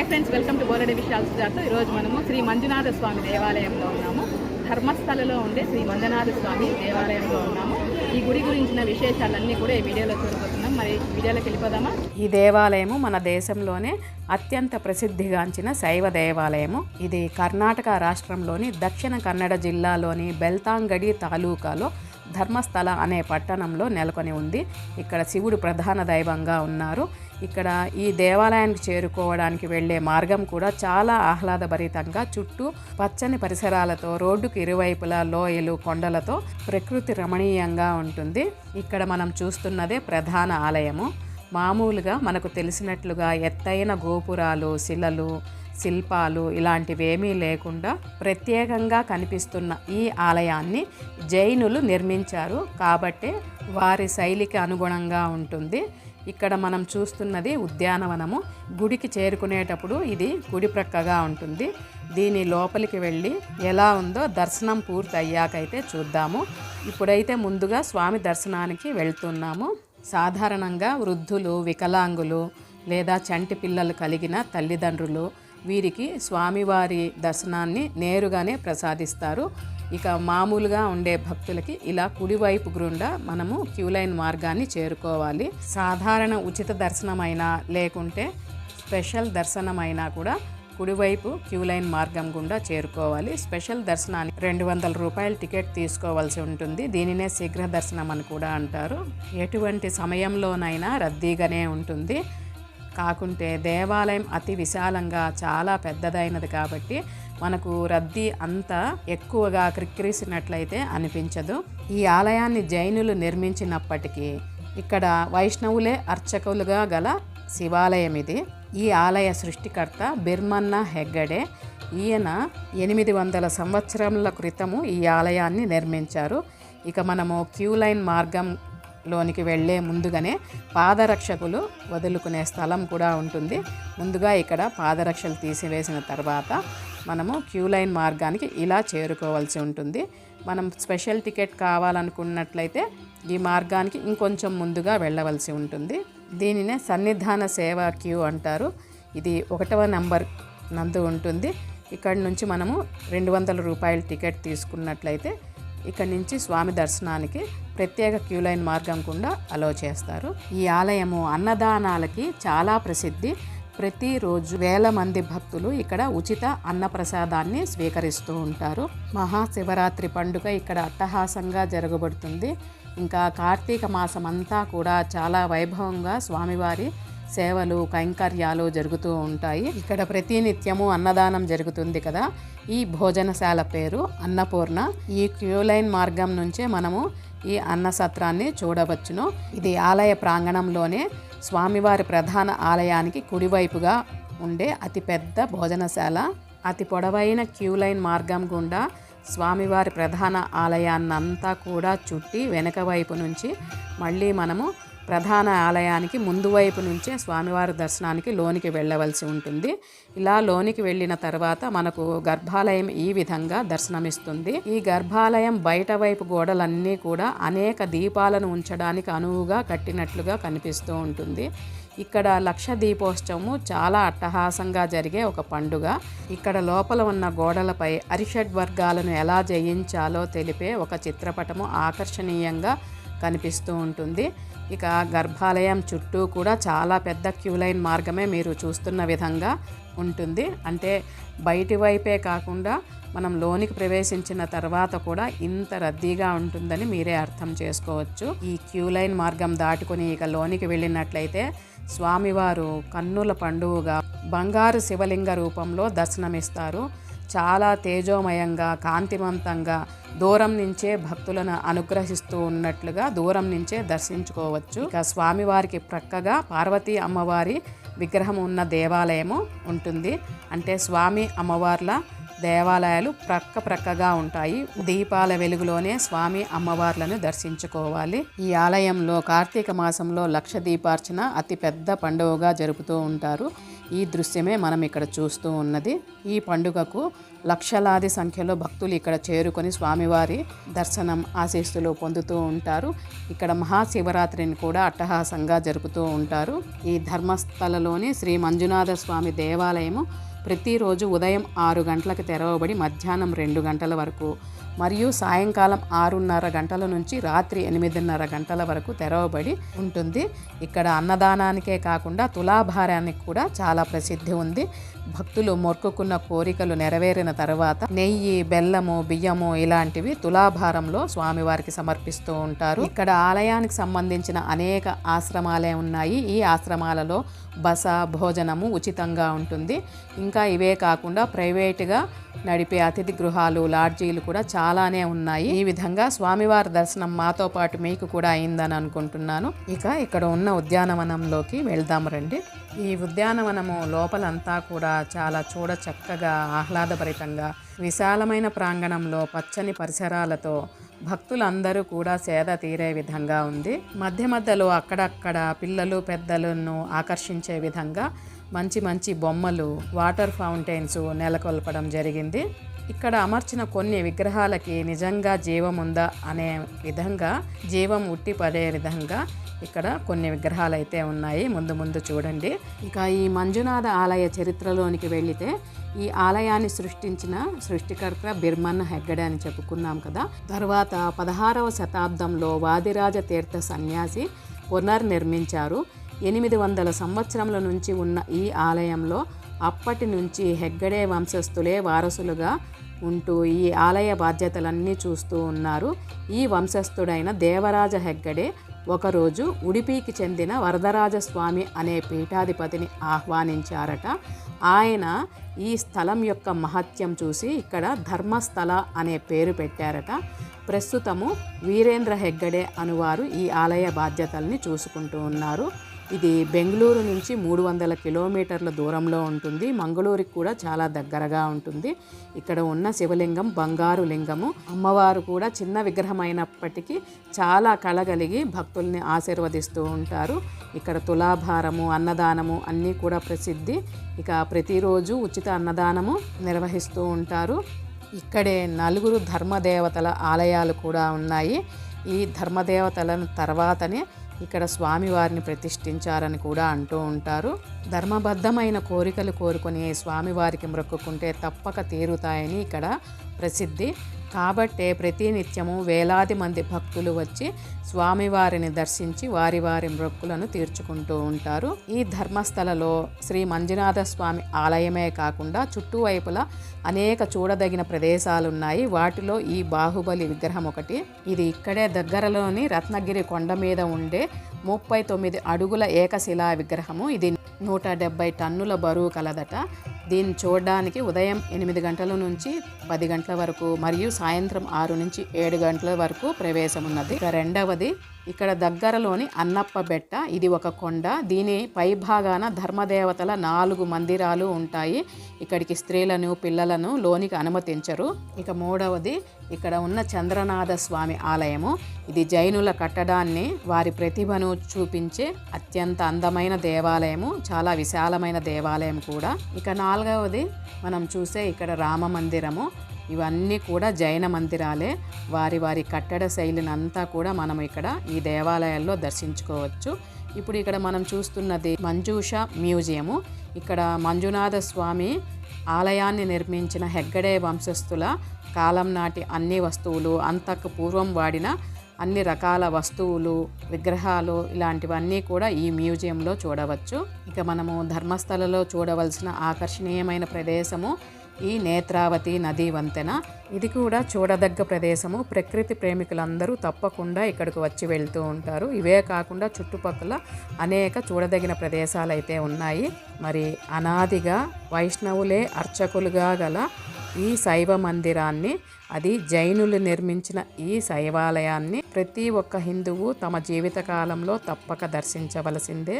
Hi friends welcome to బోలెడి విశాల్ సుజాత. ఈరోజు మనము శ్రీ మంజునాథ స్వామి దేవాలయంలో ఉన్నాము. ధర్మస్థలలో ఉండే శ్రీ మంజునాథ స్వామి దేవాలయంలో ఉన్నాము. ఈ గుడి గురించిన విశేషాలన్నీ కూడా ఈ వీడియోలో చూడబోతున్నాం. మరి వీడియోలోకి వెళ్ళిపోదామా? ఈ దేవాలయము మన దేశంలోనే అత్యంత ప్రసిద్ధిగాంచిన శైవ దేవాలయము. ఇది కర్ణాటక రాష్ట్రంలోని దక్షిణ కన్నడ జిల్లాలోని బెల్తాంగడి తాలూకాలో ధర్మస్థల అనే పట్టణంలో నెలకొని ఉంది. ఇక్కడ శివుడు ప్రధాన దైవంగా ఉన్నారు. ఇక్కడ ఈ దేవాలయానికి చేరుకోవడానికి వెళ్ళే మార్గం కూడా చాలా ఆహ్లాదభరితంగా చుట్టూ పచ్చని పరిసరాలతో రోడ్డుకు ఇరువైపులా లోయలు కొండలతో ప్రకృతి రమణీయంగా ఉంటుంది. ఇక్కడ మనం చూస్తున్నదే ప్రధాన ఆలయము. మామూలుగా మనకు తెలిసినట్లుగా ఎత్తైన గోపురాలు శిలలు శిల్పాలు ఇలాంటివేమీ లేకుండా ప్రత్యేకంగా కనిపిస్తున్న ఈ ఆలయాన్ని జైనులు నిర్మించారు. కాబట్టి వారి శైలికి అనుగుణంగా ఉంటుంది. ఇక్కడ మనం చూస్తున్నది ఉద్యానవనము. గుడికి చేరుకునేటప్పుడు ఇది గుడి ప్రక్కగా ఉంటుంది. దీని లోపలికి వెళ్ళి ఎలా ఉందో దర్శనం పూర్తి అయ్యాకైతే చూద్దాము. ఇప్పుడైతే ముందుగా స్వామి దర్శనానికి వెళ్తున్నాము. సాధారణంగా వృద్ధులు వికలాంగులు లేదా చంటి పిల్లలు కలిగిన తల్లిదండ్రులు వీరికి స్వామివారి దర్శనాన్ని నేరుగానే ప్రసాదిస్తారు. ఇక మామూలుగా ఉండే భక్తులకి ఇలా కుడివైపు గుండా మనము క్యూలైన్ మార్గాన్ని చేరుకోవాలి. సాధారణ ఉచిత దర్శనమైనా లేకుంటే స్పెషల్ దర్శనమైనా కూడా కుడివైపు క్యూలైన్ మార్గం గుండా చేరుకోవాలి. స్పెషల్ దర్శనానికి రెండు వందల రూపాయల టికెట్ తీసుకోవాల్సి ఉంటుంది. దీనినే శీఘ్ర దర్శనం అని కూడా అంటారు. ఎటువంటి సమయంలోనైనా రద్దీగానే ఉంటుంది. కాకుంటే దేవాలయం అతి విశాలంగా చాలా పెద్దదైనది కాబట్టి మనకు రద్దీ అంత ఎక్కువగా క్రిక్కిరిసినట్లయితే అనిపించదు. ఈ ఆలయాన్ని జైనులు నిర్మించినప్పటికీ ఇక్కడ వైష్ణవులే అర్చకులుగా గల శివాలయం ఇది. ఈ ఆలయ సృష్టికర్త బిర్మన్న హెగ్గడే ఈయన ఎనిమిది వందల సంవత్సరముల క్రితము ఈ ఆలయాన్ని నిర్మించారు. ఇక మనము క్యూ లైన్ మార్గం లోనికి వెళ్ళే ముందుగానే పాదరక్షకులు వదులుకునే స్థలం కూడా ఉంటుంది. ముందుగా ఇక్కడ పాదరక్షలు తీసివేసిన తర్వాత మనము క్యూ లైన్ మార్గానికి ఇలా చేరుకోవాల్సి ఉంటుంది. మనం స్పెషల్ టికెట్ కావాలనుకున్నట్లయితే ఈ మార్గానికి ఇంకొంచెం ముందుగా వెళ్ళవలసి ఉంటుంది. దీనినే సన్నిధాన సేవా క్యూ అంటారు. ఇది ఒకటవ నంబర్ నందు ఉంటుంది. ఇక్కడ నుంచి మనము రెండు వందల రూపాయల టికెట్ తీసుకున్నట్లయితే ఇక్కడ నుంచి స్వామి దర్శనానికి ప్రత్యేక క్యూ లైన్ మార్గం కూడా అలో చేస్తారు. ఈ ఆలయము అన్నదానాలకి చాలా ప్రసిద్ధి. ప్రతిరోజు వేల మంది భక్తులు ఇక్కడ ఉచిత అన్నప్రసాదాన్ని స్వీకరిస్తూ ఉంటారు. మహాశివరాత్రి పండుగ ఇక్కడ అట్టహాసంగా జరగబడుతుంది. ఇంకా కార్తీక మాసం అంతా కూడా చాలా వైభవంగా స్వామివారి సేవలు కైంకర్యాలు జరుగుతూ ఉంటాయి. ఇక్కడ ప్రతినిత్యము అన్నదానం జరుగుతుంది కదా. ఈ భోజనశాల పేరు అన్నపూర్ణ. ఈ క్యూలైన్ మార్గం నుంచే మనము ఈ అన్న సత్రాన్ని చూడవచ్చును. ఇది ఆలయ ప్రాంగణంలోనే స్వామివారి ప్రధాన ఆలయానికి కుడివైపుగా ఉండే అతిపెద్ద భోజనశాల. అతి పొడవైన క్యూలైన్ మార్గం గుండా స్వామివారి ప్రధాన ఆలయాన్నంతా కూడా చుట్టి వెనక వైపు నుంచి మళ్ళీ మనము ప్రధాన ఆలయానికి ముందు వైపు నుంచే స్వామివారి దర్శనానికి లోనికి వెళ్ళవలసి ఉంటుంది. ఇలా లోనికి వెళ్ళిన తర్వాత మనకు గర్భాలయం ఈ విధంగా దర్శనమిస్తుంది. ఈ గర్భాలయం బయట వైపు గోడలన్నీ కూడా అనేక దీపాలను ఉంచడానికి అనువుగా కట్టినట్లుగా కనిపిస్తూ ఉంటుంది. ఇక్కడ లక్ష దీపోత్సవము చాలా అట్టహాసంగా జరిగే ఒక పండుగ. ఇక్కడ లోపల ఉన్న గోడలపై అరిషడ్ వర్గాలను ఎలా జయించాలో తెలిపే ఒక చిత్రపటము ఆకర్షణీయంగా కనిపిస్తూ ఉంటుంది. ఇక గర్భాలయం చుట్టూ కూడా చాలా పెద్ద క్యూలైన్ మార్గమే మీరు చూస్తున్న విధంగా ఉంటుంది. అంటే బయటి వైపే కాకుండా మనం లోనికి ప్రవేశించిన తర్వాత కూడా ఇంత రద్దీగా ఉంటుందని మీరే అర్థం చేసుకోవచ్చు. ఈ క్యూలైన్ మార్గం దాటుకుని ఇక లోనికి వెళ్ళినట్లయితే స్వామివారు కన్నుల పండుగగా బంగారు శివలింగ రూపంలో దర్శనమిస్తారు. చాలా తేజోమయంగా కాంతివంతంగా దూరం నుంచే భక్తులను అనుగ్రహిస్తూ ఉన్నట్లుగా దూరం నుంచే దర్శించుకోవచ్చు. ఇక స్వామివారికి ప్రక్కగా పార్వతీ అమ్మవారి విగ్రహం ఉన్న దేవాలయము ఉంటుంది. అంటే స్వామి అమ్మవార్ల దేవాలయాలు ప్రక్క ప్రక్కగా ఉంటాయి. దీపాల వెలుగులోనే స్వామి అమ్మవార్లను దర్శించుకోవాలి. ఈ ఆలయంలో కార్తీక మాసంలో లక్ష దీపార్చన అతి పెద్ద పండుగగా జరుపుతూ ఉంటారు. ఈ దృశ్యమే మనం ఇక్కడ చూస్తూ ఉన్నది. ఈ పండుగకు లక్షలాది సంఖ్యలో భక్తులు ఇక్కడ చేరుకొని స్వామివారి దర్శనం ఆశీస్సులు పొందుతూ ఉంటారు. ఇక్కడ మహాశివరాత్రిని కూడా అట్టహాసంగా జరుపుతూ ఉంటారు. ఈ ధర్మస్థలలోని శ్రీ మంజునాథ స్వామి దేవాలయము ప్రతిరోజు ఉదయం ఆరు గంటలకు తెరవబడి మధ్యాహ్నం రెండు గంటల వరకు మరియు సాయంకాలం ఆరున్నర గంటల నుంచి రాత్రి ఎనిమిదిన్నర గంటల వరకు తెరవబడి ఉంటుంది. ఇక్కడ అన్నదానానికే కాకుండా తులాభారానికి కూడా చాలా ప్రసిద్ధి ఉంది. భక్తులు మొక్కుకున్న కోరికలు నెరవేరిన తర్వాత నెయ్యి బెల్లము బియ్యము ఇలాంటివి తులాభారంలో స్వామివారికి సమర్పిస్తూ ఉంటారు. ఇక్కడ ఆలయానికి సంబంధించిన అనేక ఆశ్రమాలే ఉన్నాయి. ఈ ఆశ్రమాలలో బస భోజనము ఉచితంగా ఉంటుంది. ఇంకా ఇవే కాకుండా ప్రైవేటుగా నడిపే అతిథి గృహాలు లాడ్జీలు కూడా చాలా చాలానే ఉన్నాయి. ఈ విధంగా స్వామివారి దర్శనం మాతో పాటు మీకు కూడా అయిందని అనుకుంటున్నాను. ఇక ఇక్కడ ఉన్న ఉద్యానవనంలోకి వెళ్దాం రండి. ఈ ఉద్యానవనము లోపలంతా కూడా చాలా చూడ చక్కగా ఆహ్లాదభరితంగా విశాలమైన ప్రాంగణంలో పచ్చని పరిసరాలతో భక్తులందరూ కూడా సేద తీరే విధంగా ఉంది. మధ్య మధ్యలో అక్కడక్కడ పిల్లలు పెద్దలను ఆకర్షించే విధంగా మంచి మంచి బొమ్మలు వాటర్ ఫౌంటైన్స్ నెలకొల్పడం జరిగింది. ఇక్కడ అమర్చిన కొన్ని విగ్రహాలకి నిజంగా జీవం ఉందా అనే విధంగా జీవం ఉట్టిపడే విధంగా ఇక్కడ కొన్ని విగ్రహాలు అయితే ఉన్నాయి. ముందు ముందు చూడండి. ఇక ఈ మంజునాథ ఆలయ చరిత్రలోనికి వెళితే ఈ ఆలయాన్ని సృష్టించిన సృష్టికర్త బిర్మన్ హెగ్గడే అని చెప్పుకున్నాం కదా. తర్వాత పదహారవ శతాబ్దంలో వాదిరాజ తీర్థ సన్యాసి పునర్నిర్మించారు. ఎనిమిది వందల సంవత్సరముల నుంచి ఉన్న ఈ ఆలయంలో అప్పటి నుంచి హెగ్గడే వంశస్థులే వారసులుగా ఉంటూ ఈ ఆలయ బాధ్యతలన్నీ చూస్తూ ఉన్నారు. ఈ వంశస్థుడైన దేవరాజ హెగ్గడే ఒకరోజు ఉడిపికి చెందిన వరదరాజస్వామి అనే పీఠాధిపతిని ఆహ్వానించారట. ఆయన ఈ స్థలం యొక్క మహత్యం చూసి ఇక్కడ ధర్మస్థల అనే పేరు పెట్టారట. ప్రస్తుతము వీరేంద్ర హెగ్గడే అనువారు ఈ ఆలయ బాధ్యతల్ని చూసుకుంటూ ఉన్నారు. ఇది బెంగళూరు నుంచి మూడు వందల కిలోమీటర్ల దూరంలో ఉంటుంది. మంగళూరుకి కూడా చాలా దగ్గరగా ఉంటుంది. ఇక్కడ ఉన్న శివలింగం బంగారు లింగము. అమ్మవారు కూడా చిన్న విగ్రహం అయినప్పటికీ చాలా కలగలిగి భక్తుల్ని ఆశీర్వదిస్తూ ఉంటారు. ఇక్కడ తులాభారము అన్నదానము అన్నీ కూడా ప్రసిద్ధి. ఇక ప్రతిరోజు ఉచిత అన్నదానము నిర్వహిస్తూ ఉంటారు. ఇక్కడే నలుగురు ధర్మదేవతల ఆలయాలు కూడా ఉన్నాయి. ఈ ధర్మదేవతలను తర్వాతనే ఇక్కడ స్వామివారిని ప్రతిష్ఠించారని కూడా అంటూ ఉంటారు. ధర్మబద్ధమైన కోరికలు కోరుకునే స్వామివారికి మొక్కుకుంటే తప్పక తీరుతాయని ఇక్కడ ప్రసిద్ధి. కాబట్టే ప్రతినిత్యము వేలాది మంది భక్తులు వచ్చి స్వామివారిని దర్శించి వారి వారి మొక్కులను తీర్చుకుంటూ ఉంటారు. ఈ ధర్మస్థలలో శ్రీ మంజునాథ స్వామి ఆలయమే కాకుండా చుట్టువైపులా అనేక చూడదగిన ప్రదేశాలు ఉన్నాయి వాటిలో ఈ బాహుబలి విగ్రహం ఒకటి ఇది ఇక్కడే దగ్గరలోని రత్నగిరి కొండ మీద ఉండే ముప్పై తొమ్మిది అడుగుల ఏకశిలా విగ్రహము. ఇది నూట డెబ్బై టన్నుల బరువు కలదట. దీన్ని చూడడానికి ఉదయం ఎనిమిది గంటల నుంచి పది గంటల వరకు మరియు సాయంత్రం ఆరు నుంచి ఏడు గంటల వరకు ప్రవేశం ఉన్నది. ఇక రెండవది ఇక్కడ దగ్గరలోని అన్నప్ప బెట్ట ఇది ఒక కొండ. దీని పైభాగాన ధర్మదేవతల నాలుగు మందిరాలు ఉంటాయి. ఇక్కడికి స్త్రీలను పిల్లలను లోనికి అనుమతించరు. ఇక మూడవది ఇక్కడ ఉన్న చంద్రనాథ స్వామి ఆలయము. ఇది జైనుల కట్టడాన్ని వారి ప్రతిభను చూపించే అత్యంత అందమైన దేవాలయము. చాలా విశాలమైన దేవాలయం కూడా. ఇక నాలుగవది మనం చూసే ఇక్కడ రామ మందిరము. ఇవన్నీ కూడా జైన మందిరాలే. వారి వారి కట్టడ శైలిని అంతా కూడా మనం ఇక్కడ ఈ దేవాలయాల్లో దర్శించుకోవచ్చు. ఇప్పుడు ఇక్కడ మనం చూస్తున్నది మంజూష మ్యూజియము. ఇక్కడ మంజునాథ స్వామి ఆలయాన్ని నిర్మించిన హెగ్గడే వంశస్థుల కాలం నాటి అన్ని వస్తువులు అంతకు పూర్వం వాడిన అన్ని రకాల వస్తువులు విగ్రహాలు ఇలాంటివన్నీ కూడా ఈ మ్యూజియంలో చూడవచ్చు. ఇక మనము ధర్మస్థలలో చూడవలసిన ఆకర్షణీయమైన ప్రదేశము ఈ నేత్రావతి నదీ వంతెన. ఇది కూడా చూడదగ్గ ప్రదేశము. ప్రకృతి ప్రేమికులందరూ తప్పకుండా ఇక్కడికి వచ్చి వెళ్తూ ఉంటారు. ఇవే కాకుండా చుట్టుపక్కల అనేక చూడదగిన ప్రదేశాలు అయితే ఉన్నాయి. మరి అనాదిగా వైష్ణవులే అర్చకులుగా గల ఈ శైవ మందిరాన్ని అది జైనులు నిర్మించిన ఈ శైవాలయాన్ని ప్రతి ఒక్క హిందువు తమ జీవితకాలంలో తప్పక దర్శించవలసిందే.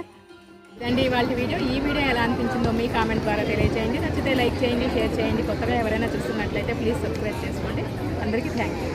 అండి ఇవాళ వీడియో ఈ వీడియో ఎలా అనిపించిందో మీ కామెంట్ ద్వారా తెలియజేయండి నచ్చితే లైక్ చేయండి షేర్ చేయండి. కొత్తగా ఎవరైనా చూస్తున్నట్లయితే ప్లీజ్ సబ్స్క్రైబ్ చేసుకోండి. అందరికీ థ్యాంక్ యూ.